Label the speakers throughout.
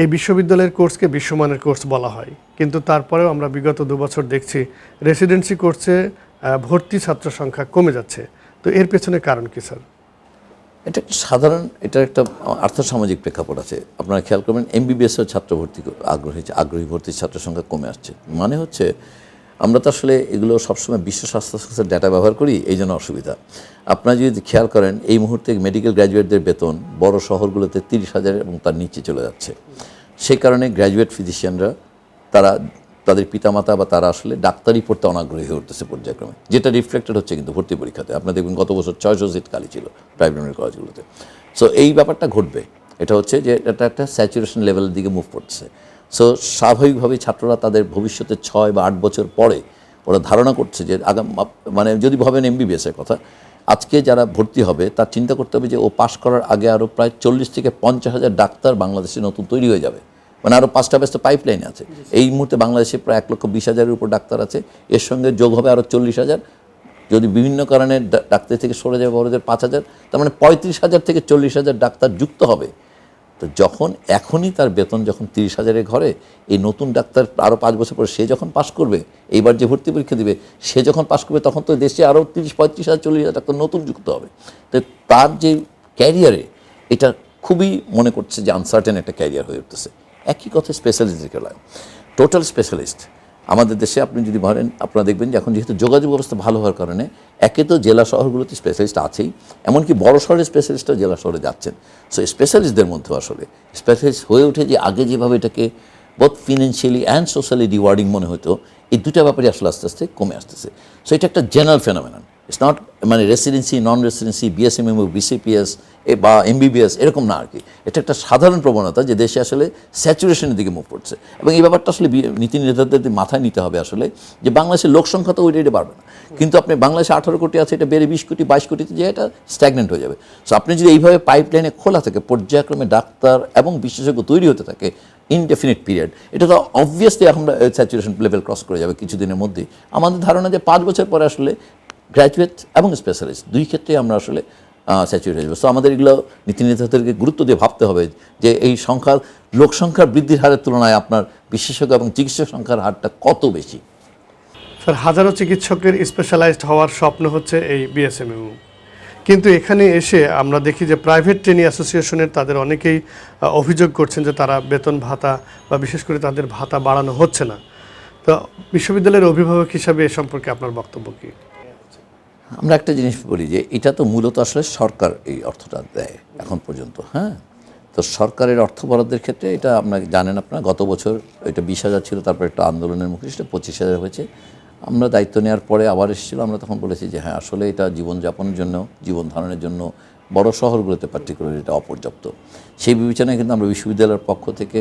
Speaker 1: এই বিশ্ববিদ্যালয়ের কোর্সকে বিশ্বমানের কোর্স বলা হয়। কিন্তু তারপরেও আমরা বিগত দু বছর দেখছি রেসিডেন্সি কোর্সে ভর্তি ছাত্র সংখ্যা কমে যাচ্ছে। তো এর পেছনে কারণ কী, স্যার?
Speaker 2: এটা একটা সাধারণ, এটা একটা আর্থসামাজিক প্রেক্ষাপট আছে। আপনারা খেয়াল করবেন এমবিবিএসের ছাত্র ভর্তি আগ্রহী আগ্রহী ভর্তির ছাত্র সংখ্যা কমে আসছে। মানে হচ্ছে আমরা তো আসলে এগুলো সবসময় বিশ্ব স্বাস্থ্য সংস্থার ডাটা ব্যবহার করি, এই জন্য অসুবিধা। আপনারা যদি খেয়াল করেন, এই মুহূর্তে মেডিকেল গ্র্যাজুয়েটদের বেতন বড় শহরগুলোতে তিরিশ হাজার এবং তার নিচে চলে যাচ্ছে। সেই কারণে গ্র্যাজুয়েট ফিজিশিয়ানরা তারা, তাদের পিতামাতা বা তারা আসলে ডাক্তারি পড়তে অনাগ্রহী হয়ে উঠতেছে পর্যায়ক্রমে। যেটা রিফ্লেক্টেড হচ্ছে কিন্তু ভর্তি পরীক্ষাতে। আপনারা দেখবেন গত বছর ছয়শো সিট খালি ছিল প্রাইভেট মেডিকেল কলেজগুলোতে সো এই ব্যাপারটা ঘটবে। এটা হচ্ছে যে এটা একটা স্যাচুরেশন লেভেলের দিকে মুভ করছে সো স্বাভাবিকভাবে ছাত্ররা তাদের ভবিষ্যতে ছয় বা আট বছর পরে ওরা ধারণা করছে যে আগাম মানে যদি ভাবেন এমবিবিএসের কথা, আজকে যারা ভর্তি হবে, তার চিন্তা করতে হবে যে ও পাশ করার আগে আরও প্রায় চল্লিশ থেকে পঞ্চাশ হাজার ডাক্তার বাংলাদেশে নতুন তৈরি হয়ে যাবে। মানে আরও পাঁচটা ব্যস্ত পাইপলাইন আছে। এই মুহূর্তে বাংলাদেশে প্রায় এক লক্ষ বিশ হাজারের উপর ডাক্তার আছে। এর সঙ্গে যোগ হবে আরও চল্লিশ হাজার। যদি বিভিন্ন কারণে ডাক্তার থেকে সরে যাবে বড়দের পাঁচ হাজার, তার মানে পঁয়ত্রিশ হাজার থেকে চল্লিশ হাজার ডাক্তার যুক্ত হবে। তো যখন এখনই তার বেতন যখন তিরিশ হাজারের ঘরে, এই নতুন ডাক্তার আরও পাঁচ বছর পরে সে যখন পাশ করবে, এইবার যে ভর্তি পরীক্ষা দেবে, সে যখন পাশ করবে, তখন তো দেশে আরও তিরিশ, পঁয়ত্রিশ হাজার, চল্লিশ হাজার ডাক্তার নতুন যুক্ত হবে। তো তার যে ক্যারিয়ারে এটা খুবই মনে করছে যে আনসার্টেন একটা ক্যারিয়ার হয়ে উঠতেছে। একই কথা স্পেশালিস্ট লাগে টোটাল স্পেশালিস্ট আমাদের দেশে আপনি যদি ধরেন আপনারা দেখবেন যে এখন যেহেতু যোগাযোগ ব্যবস্থা ভালো হওয়ার কারণে একে তো জেলা শহরগুলোতে স্পেশালিস্ট আছেই, এমনকি বড় শহরের স্পেশালিস্টরা জেলা শহরে যাচ্ছেন। সো স্পেশালিস্টদের মধ্যেও আসলে স্পেশালিস্ট হয়ে ওঠে যে আগে যেভাবে এটাকে both financially and socially rewarding মনে হতো, এই দুটা ব্যাপারে আসলে আস্তে আস্তে কমে আসতেছে। সো এটা একটা জেনারেল ফেনোমেনন ইটস নট মানে residency non residency BSMMU BCPS বা এমবিবিএস এরকম না আর কি এটা একটা সাধারণ প্রবণতা যে দেশে আসলে স্যাচুরেশনের দিকে মুভ করছে। এবং এই ব্যাপারটা আসলে নীতি নির্ধারকদের মাথায় নিতে হবে আসলে যে বাংলাদেশের লোক সংখ্যা তো ওই রেটে বাড়বে না। কিন্তু আপনি বাংলাদেশে আঠারো কোটি আছে, এটা বেড়ে বিশ কোটি, বাইশ কোটিতে যে এটা স্ট্যাগনেন্ট হয়ে যাবে। সো আপনি যদি এইভাবে পাইপলাইনে খোলা থাকে, পর্যায়ক্রমে ডাক্তার এবং বিশেষজ্ঞ তৈরি হতে থাকে ইনডেফিনিট পিরিয়ড এটা তো অবভিয়াসলি আমরা স্যাচুরেশন লেভেল ক্রস করে যাবে কিছুদিনের মধ্যেই। আমাদের ধারণা যে পাঁচ বছর পরে আসলে গ্র্যাজুয়েট এবং স্পেশালিস্ট দুই ক্ষেত্রে আমরা আসলে স্যাচুরেট হয়ে যাব। সো আমাদের এগুলো নীতি নির্ধারকদেরকে গুরুত্ব দিয়ে ভাবতে হবে যে, এই সংখ্যার, লোক সংখ্যার বৃদ্ধির হারের তুলনায় আপনার বিশেষজ্ঞ এবং চিকিৎসক সংখ্যার হারটা কত বেশি?
Speaker 1: স্যার হাজারো চিকিৎসকের স্পেশালাইজড হওয়ার স্বপ্ন হচ্ছে এই বিএসএমইউ কিন্তু এখানে এসে আমরা দেখি যে প্রাইভেট ট্রেনিং অ্যাসোসিয়েশনের তাদের অনেকেই অভিযোগ করছেন যে, তারা বেতন ভাতা বা বিশেষ করে তাদের ভাতা বাড়ানো হচ্ছে না। তো, বিশ্ববিদ্যালয়ের অভিভাবক হিসাবে এ সম্পর্কে আপনার বক্তব্য কী?
Speaker 2: আমরা একটা জিনিস বলি যে, এটা তো মূলত আসলে সরকার এই অর্থটা দেয় এখন পর্যন্ত হ্যাঁ? তো সরকারের অর্থ বরাদ্দের ক্ষেত্রে এটা আপনার জানেন আপনারা, গত বছর এটা বিশ হাজার ছিল, তারপর একটা আন্দোলনের মুখে সেটা পঁচিশ হাজার হয়েছে। আমরা দায়িত্ব নেওয়ার পরে আবার এসেছিল, আমরা তখন বলেছি যে হ্যাঁ আসলে এটা জীবনযাপনের জন্য, জীবন ধারণের জন্য বড় শহরগুলোতে পার্টিকুলার এটা অপর্যাপ্ত। সেই বিবেচনায় কিন্তু আমরা বিশ্ববিদ্যালয়ের পক্ষ থেকে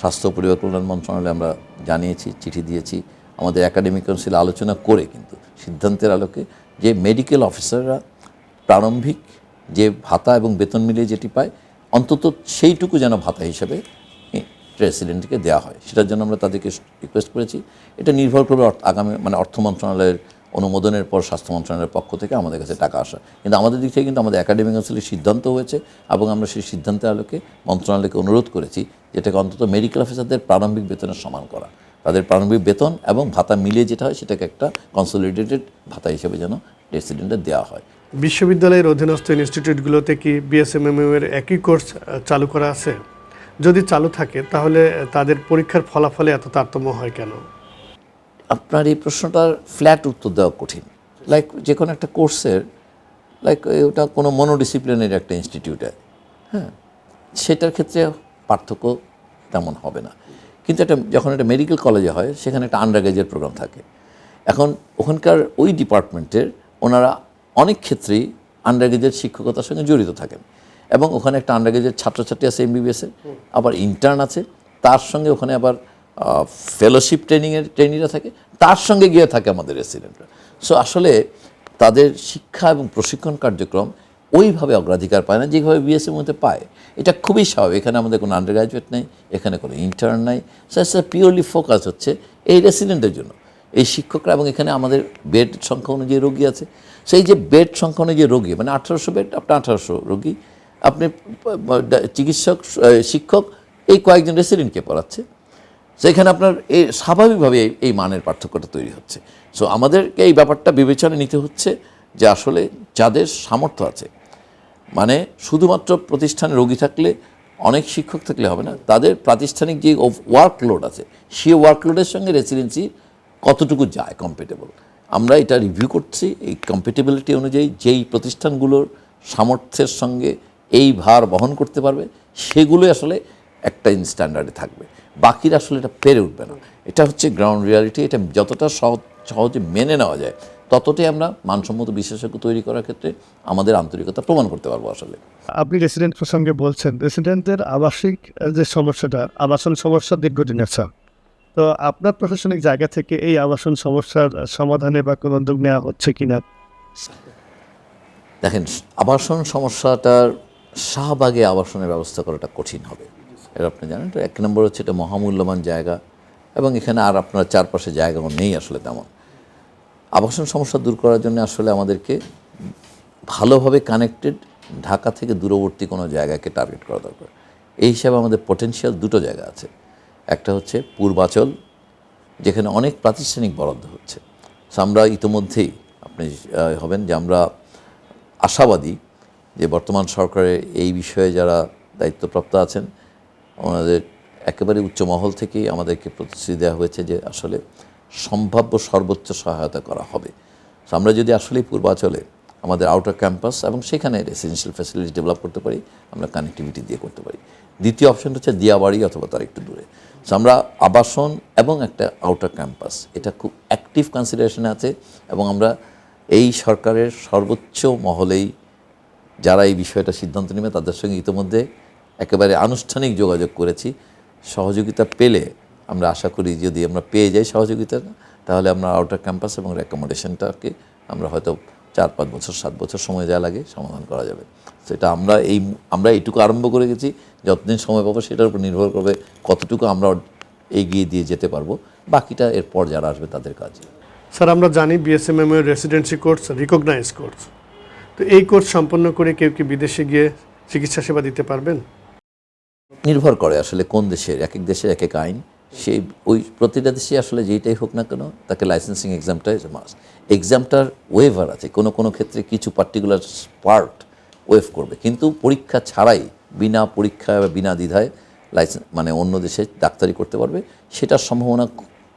Speaker 2: স্বাস্থ্য পরিবার কল্যাণ মন্ত্রণালয়ে আমরা জানিয়েছি, চিঠি দিয়েছি। আমাদের একাডেমিক কাউন্সিল আলোচনা করে কিন্তু সিদ্ধান্তের আলোকে যে মেডিকেল অফিসাররা প্রারম্ভিক যে ভাতা এবং বেতন মিলিয়ে যেটি পায়, অন্তত সেইটুকু যেন ভাতা হিসাবে প্রেসিডেন্টকে দেওয়া হয়। সেটার জন্য আমরা তাদেরকে রিকোয়েস্ট করেছি। এটা নির্ভর করবে আগামী মানে অর্থ মন্ত্রণালয়ের অনুমোদনের পর স্বাস্থ্য মন্ত্রণালয়ের পক্ষ থেকে আমাদের কাছে টাকা আসা। কিন্তু আমাদের দিক থেকে কিন্তু আমাদের একাডেমিক কাউন্সিলের সিদ্ধান্ত হয়েছে এবং আমরা সেই সিদ্ধান্তের আলোকে মন্ত্রণালয়কে অনুরোধ করেছি যেটাকে অন্তত মেডিকেল অফিসারদের প্রারম্ভিক বেতনের সমান করা। তাদের প্রারম্ভিক বেতন এবং ভাতা মিলিয়ে যেটা হয় সেটাকে একটা কনসোলিডেটেড ভাতা হিসেবে যেন রেসিডেন্টের দেওয়া হয়।
Speaker 1: বিশ্ববিদ্যালয়ের অধীনস্থ ইনস্টিটিউটগুলোতে কি বিএসএমএমইউ এর একই কোর্স চালু করা আছে? যদি চালু থাকে তাহলে তাদের পরীক্ষার ফলাফলে এত তারতম্য হয় কেন?
Speaker 2: আপনার এই প্রশ্নটার ফ্ল্যাট উত্তর দেওয়া কঠিন। লাইক যে কোনো একটা কোর্সের লাইক ওটা কোনো মনোডিসিপ্লিনের একটা ইনস্টিটিউটে হ্যাঁ সেটার ক্ষেত্রে পার্থক্য তেমন হবে না। কিন্তু একটা, যখন একটা মেডিকেল কলেজে হয়, সেখানে একটা আন্ডারগ্রেজের প্রোগ্রাম থাকে। এখন ওখানকার ওই ডিপার্টমেন্টের ওনারা অনেক ক্ষেত্রেই আন্ডারগ্রেজের শিক্ষকতার সঙ্গে জড়িত থাকেন। এবং ওখানে একটা আন্ডারগ্রেজের ছাত্রছাত্রী আছে এমবিবিএসের আবার ইন্টার্ন আছে, তার সঙ্গে ওখানে আবার ফেলোশিপ ট্রেনিংয়ের ট্রেনিংরা থাকে, তার সঙ্গে গিয়ে থাকে আমাদের রেসিডেন্টরা সো আসলে তাদের শিক্ষা এবং প্রশিক্ষণ কার্যক্রম ওইভাবে অগ্রাধিকার পায় না, যেভাবে বিএসএর মধ্যে পায়। এটা খুবই স্বাভাবিক। এখানে আমাদের কোনো আন্ডার গ্রাজুয়েট নেই, এখানে কোনো ইন্টার্ন নাই। সো পিওরলি ফোকাস হচ্ছে এই রেসিডেন্টের জন্য। এই শিক্ষকরা এবং এখানে আমাদের বেড সংখ্যা অনুযায়ী রোগী আছে। সেই যে বেড সংখ্যা অনুযায়ী রোগী মানে আঠারোশো বেড আপনার আঠারোশো রোগী। আপনি চিকিৎসক শিক্ষক, এই কয়েকজন রেসিডেন্টকে পড়াচ্ছে। সেখানে আপনার এই স্বাভাবিকভাবে এই মানের পার্থক্যটা তৈরি হচ্ছে। সো আমাদেরকে এই ব্যাপারটা বিবেচনা নিতে হচ্ছে যে আসলে যাদের সামর্থ্য আছে মানে শুধুমাত্র প্রতিষ্ঠানে রোগী থাকলে, অনেক শিক্ষক থাকলে হবে না। তাদের প্রাতিষ্ঠানিক যে ওয়ার্কলোড আছে সেই ওয়ার্কলোডের সঙ্গে রেসিডেন্সি কতটুকু যায় কম্পেটেবল আমরা এটা রিভিউ করছি, এই কম্পেটেবিলিটি অনুযায়ী যেই প্রতিষ্ঠানগুলোর সামর্থ্যের সঙ্গে এই ভার বহন করতে পারবে, সেগুলোই আসলে একটা স্ট্যান্ডার্ডে থাকবে। বাকিরা আসলে এটা পেরে উঠবে না। এটা হচ্ছে গ্রাউন্ড রিয়ালিটি এটা যতটা সহজ, সহজে মেনে নেওয়া যায় ততটাই আমরা মানসম্মত বিশেষজ্ঞ তৈরি করার ক্ষেত্রে আমাদের আন্তরিকতা প্রমাণ করতে পারব আসলে।
Speaker 3: আপনি রেসিডেন্ট প্রসঙ্গে বলছেন রেসিডেন্টদের আবাসিক যে সমস্যাটা আবাসন সমস্যা দীর্ঘদিনের স্যার তো আপনার প্রশাসনিক জায়গা থেকে এই আবাসন সমস্যার সমাধানে বা কোনো উদ্যোগ নেওয়া হচ্ছে কি না
Speaker 2: দেখেন আবাসন সমস্যাটার শাহবাগে আবাসনের ব্যবস্থা করাটা কঠিন হবে। এটা আপনি জানেন তো এক নম্বর হচ্ছে এটা মহামূল্যবান জায়গা এবং এখানে আর আপনার চারপাশে জায়গাও নেই আসলে তেমন। আবাসন সমস্যা দূর করার জন্য আসলে আমাদেরকে ভালোভাবে কানেক্টেড ঢাকা থেকে দূরবর্তী কোনো জায়গাকে টার্গেট করা দরকার। এই হিসাবে আমাদের পটেনশিয়াল দুটো জায়গা আছে। একটা হচ্ছে পূর্বাচল, যেখানে অনেক প্রাতিষ্ঠানিক বরাদ্দ হচ্ছে। So আমরা ইতোমধ্যেই আপনি হবেন যে আমরা আশাবাদী যে বর্তমান সরকারের এই বিষয়ে যারা দায়িত্বপ্রাপ্ত আছেন, ওনাদের একেবারে উচ্চমহল থেকেই আমাদেরকে প্রতিশ্রুতি দেওয়া হয়েছে যে আসলে সম্ভাব্য সর্বোচ্চ সহায়তা করা হবে। আমরা যদি আসলেই পূর্বাচলে আমাদের আউটার ক্যাম্পাস এবং সেখানে রেসিডেন্সিয়াল ফ্যাসিলিটি ডেভেলপ করতে পারি, আমরা কানেক্টিভিটি দিয়ে করতে পারি। দ্বিতীয় অপশন হচ্ছে দিয়াবাড়ি অথবা তার একটু দূরে। সো আমরা আবাসন এবং একটা আউটার ক্যাম্পাস এটা খুব অ্যাক্টিভ কনসিডারেশনে আছে এবং আমরা এই সরকারের সর্বোচ্চ মহলেই যারা এই বিষয়টা সিদ্ধান্ত নেবে, তাদের সঙ্গে ইতিমধ্যে একেবারে আনুষ্ঠানিক যোগাযোগ করেছি। সহযোগিতা পেলে আমরা আশা করি যদি আমরা পেয়ে যাই সহযোগিতা তাহলে আমরা আউটার ক্যাম্পাস এবং রেকমেন্ডেশনটাকে আমরা হয়তো চার পাঁচ বছর সাত বছর সময় যা লাগে সমাধান করা যাবে। সেটা আমরা এই আমরা এইটুকু আরম্ভ করে গেছি যতদিন সময় পাবো সেটার উপর নির্ভর করবে কতটুকু আমরা এগিয়ে দিয়ে যেতে পারব। বাকিটা এরপর যারা আসবে তাদের কাজ।
Speaker 1: স্যার আমরা জানি বিএসএমএম এর রেসিডেন্সি কোর্স রিকগনাইজ কোর্স তো এই কোর্স সম্পন্ন করে কেউ কি বিদেশে গিয়ে চিকিৎসা সেবা দিতে পারবেন?
Speaker 2: নির্ভর করে আসলে কোন দেশের এক এক দেশের এক এক আইন। সেই ওই প্রতিটা দেশে আসলে যেইটাই হোক না কেন তাকে লাইসেন্সিং এক্সামটা ইজ মাস এক্সামটার ওয়েভার আছে। কোনো কোনো ক্ষেত্রে কিছু পার্টিকুলার পার্ট ওয়েভ করবে। কিন্তু পরীক্ষা ছাড়াই, বিনা পরীক্ষা বিনা দ্বিধায় লাইসেন্স মানে অন্য দেশে ডাক্তারি করতে পারবে। সেটার সম্ভাবনা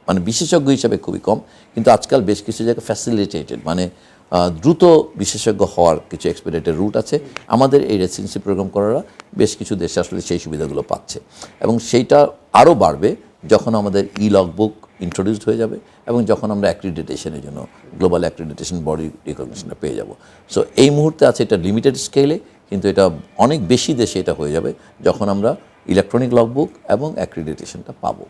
Speaker 2: মানে বিশেষজ্ঞ হিসাবে খুবই কম। কিন্তু আজকাল বেশ কিছু জায়গায় ফ্যাসিলিটেটেড মানে দ্রুত বিশেষজ্ঞ হওয়ার কিছু এক্সপেরিটেড রুট আছে। আমাদের এই রেসিডেন্সি প্রোগ্রাম করারা বেশ কিছু দেশে আসলে সেই সুবিধাগুলো পাচ্ছে। এবং সেইটা আরও বাড়বে। যখন আমাদের ই লগ বুক ইন্ট্রোডিউসড হয়ে যাবে এবং যখন আমরা অ্যাক্রিডিটেশনের জন্য গ্লোবাল অ্যাক্রিডিটেশন বডি রিকগনিশনটা পেয়ে যাব। সো এই মুহূর্তে আছে এটা লিমিটেড স্কেলে কিন্তু এটা অনেক বেশি দেশে এটা হয়ে যাবে যখন আমরা ইলেকট্রনিক লগ বুক এবং অ্যাক্রিডিটেশনটা পাবো।